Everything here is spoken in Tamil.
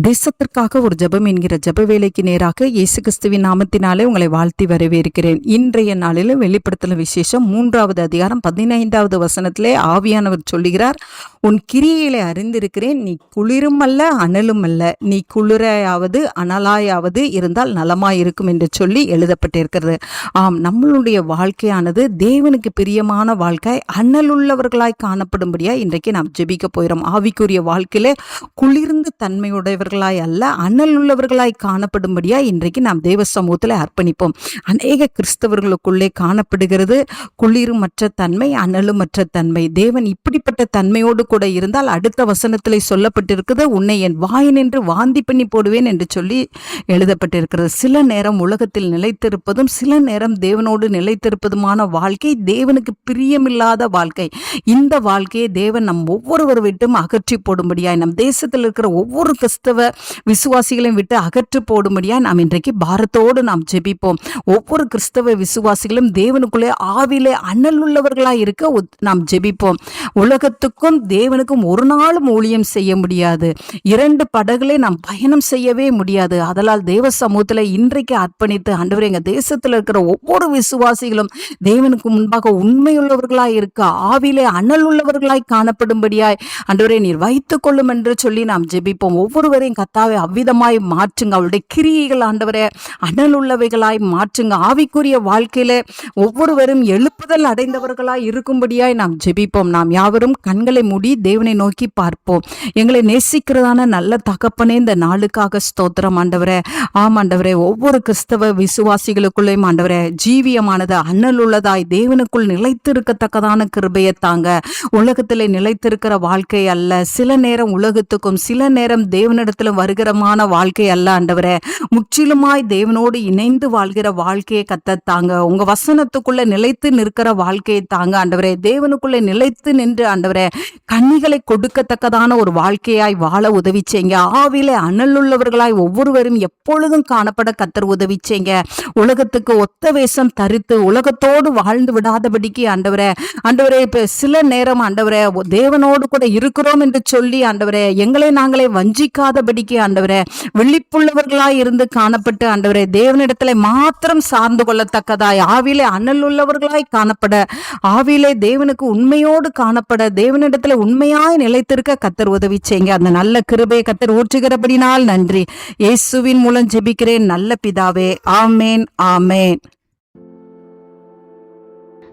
தேசத்திற்காக ஒரு ஜெபம் என்கிற ஜப வேலைக்கு நேராக இயேசு கிறிஸ்துவின் நாமத்தினாலே உங்களை வாழ்த்தி வரவேற்கிறேன். இன்றைய நாளிலும் வெளிப்படுத்தல விசேஷம் மூன்றாவது அதிகாரம் பதினைந்தாவது வசனத்திலே ஆவியானவர் சொல்லுகிறார் உன் கிரியைகளை அறிந்திருக்கிறேன். நீ குளிரும் அல்ல அனலும் அல்ல நீ குளிரையாவது அனலாயாவது இருந்தால் நலமாயிருக்கும் என்று சொல்லி எழுதப்பட்டிருக்கிறது. ஆம் நம்மளுடைய வாழ்க்கையானது தேவனுக்கு பிரியமான வாழ்க்கை அனலுள்ளவர்களாய் காணப்படும்படியா இன்றைக்கு நாம் ஜெபிக்க போயிடும் ஆவிக்குரிய வாழ்க்கையிலே குளிர்ந்த உள்ளவர்களாய் அல்ல அண்ணல் உள்ளவர்களாய் காணப்படும்படியாய் இன்றைக்கு நாம் தேவ சமூகத்தில் அர்ப்பணிப்போம். அநேக கிறிஸ்தவர்களுக்குள்ளே காணப்படுகிறது குளிருமற்ற தன்மை அனலுமற்ற தன்மை. தேவன் இப்படிப்பட்ட தன்மையோடு கூட இருந்தால் அடுத்த வசனத்தில் சொல்லப்பட்டிருக்கிறது உன்னை என் வாயினின்று வாந்தி பண்ணி போடுவேன் என்று சொல்லி எழுதப்பட்டிருக்கிறது. சில நேரம் உலகத்தில் நிலைத்திருப்பதும் சில நேரம் தேவனோடு நிலைத்திருப்பதுமான வாழ்க்கை தேவனுக்கு பிரியமில்லாத வாழ்க்கை. இந்த வாழ்க்கையை தேவன் நம் ஒவ்வொருவர் விட்டும் அகற்றி போடும்படியாய் நம் தேசத்தில் இருக்கிற ஒவ்வொரு கிறிஸ்தவ விசுவாசிகளையும் விட்டு அகற்று போடும்படியா நாம் இன்றைக்கு பாரத்தோடு நாம் ஜெபிப்போம். ஒவ்வொரு கிறிஸ்தவ விசுவாசிகளும் தேவனுக்குள்ளே ஆவிலே அனல் உள்ளவர்களாக இருக்க நாம் ஜெபிப்போம். உலகத்துக்கும் தேவனுக்கும் ஒரு நாளும் ஊழியம் செய்ய முடியாது. இரண்டு படகுகளை நாம் பயணம் செய்யவே முடியாது. அதனால் தேவ சமூகத்தில் இன்றைக்கு அர்ப்பணித்து ஆண்டவரே எங்கள் தேசத்தில் இருக்கிற ஒவ்வொரு விசுவாசிகளும் தேவனுக்கு முன்பாக உண்மையுள்ளவர்களாய் இருக்க ஆவிலே அனல் உள்ளவர்களாய் காணப்படும்படியாய் ஆண்டவரே நீர் வைத்துக் கொள்ளும் என்று சொல்லி நாம் ஜெபிப்போம். ஒவ்வொருவரையும் கத்தாவை அவ்விதமாய் மாற்றுங்க. அவளுடைய கிரியைகள் ஆண்டவரே அனல் உள்ளவைகளாய் மாற்றுங்க. ஆவிக்குரிய வாழ்க்கையில ஒவ்வொருவரும் எழுப்புதல் அடைந்தவர்களாய் இருக்கும்படியாய் நாம் ஜெபிப்போம். நாம் யாவரும் கண்களை மூடி தேவனை நோக்கி பார்ப்போம். எங்களை நேசிக்கிறதான நல்ல தகப்பனே இந்த நாளுக்காக ஸ்தோத்திரம் ஆண்டவரே. ஆமாண்டவரே ஒவ்வொரு கிறிஸ்தவ விசுவாசிகளுக்குள்ளேயும் ஆண்டவரே ஜீவியமானது அண்ணல் உள்ளதாய் தேவனுக்குள் நிலைத்திருக்கத்தக்கதான கிருபையை தாங்க. உலகத்திலே நிலைத்திருக்கிற வாழ்க்கை அல்ல. சில நேரம் உலகத்துக்கும் சில நேரம் தேவனிடத்திலும் வருகிறமான வாழ்க்கை அல்ல ஆண்டவரே. முற்றிலுமாய் தேவனோடு இணைந்து வாழ்கிற வாழ்க்கையை கத்தத்தாங்க உங்க வசனத்துக்குள்ள நிலைத்து நிற்கிற வாழ்க்கையை தாங்க ஆண்டவரே. தேவனுக்குள்ள நிலைத்து நின்று ஆண்டவரே கண்ணிகளை கொடுக்கத்தக்கதான ஒரு வாழ்க்கையாய் வாழ உதவி செய்யுங்க. அனல் உள்ளவர்களாய் ஒவ்வொருவரும் எப்பொழுதும் காணப்பட கத்தர் உதவி செய்யுங்க. உலகத்துக்கு ஒத்த வேஷம் தரித்து உலகத்தோடு வாழ்ந்து விடாதபடிக்கு ஆண்டவரே. ஆண்டவரே இப்ப சில நேரம் ஆண்டவரே தேவனோடு கூட இருக்கிறோம் என்று சொல்லி ஆண்டவரே எங்களை நாங்களே வஞ்சிக்காத வஞ்சிக்காதபடிக்கு ஆண்டவரே விழிப்புள்ளவர்களாய் இருந்து காணப்பட்டு ஆண்டவரே தேவனிடத்துல மாத்திரம் சார்ந்து கொள்ளத்தக்கதாய் ஆவிலே அனல் உள்ளவர்களாய் காணப்பட ஆவிலே தேவனுக்கு உண்மையோடு காணப்பட தேவனிடத்துல உண்மையாய் நிலைத்திருக்க கத்தர் உதவி செய்யுங்க. அந்த நல்ல கிருபையை கத்தர் ஊற்றுகிறபடினால் நன்றி. இயேசுவின் மூலம் ஜெபிக்கிறேன். நல்ல பிதாவே ஆமேன் ஆமேன்.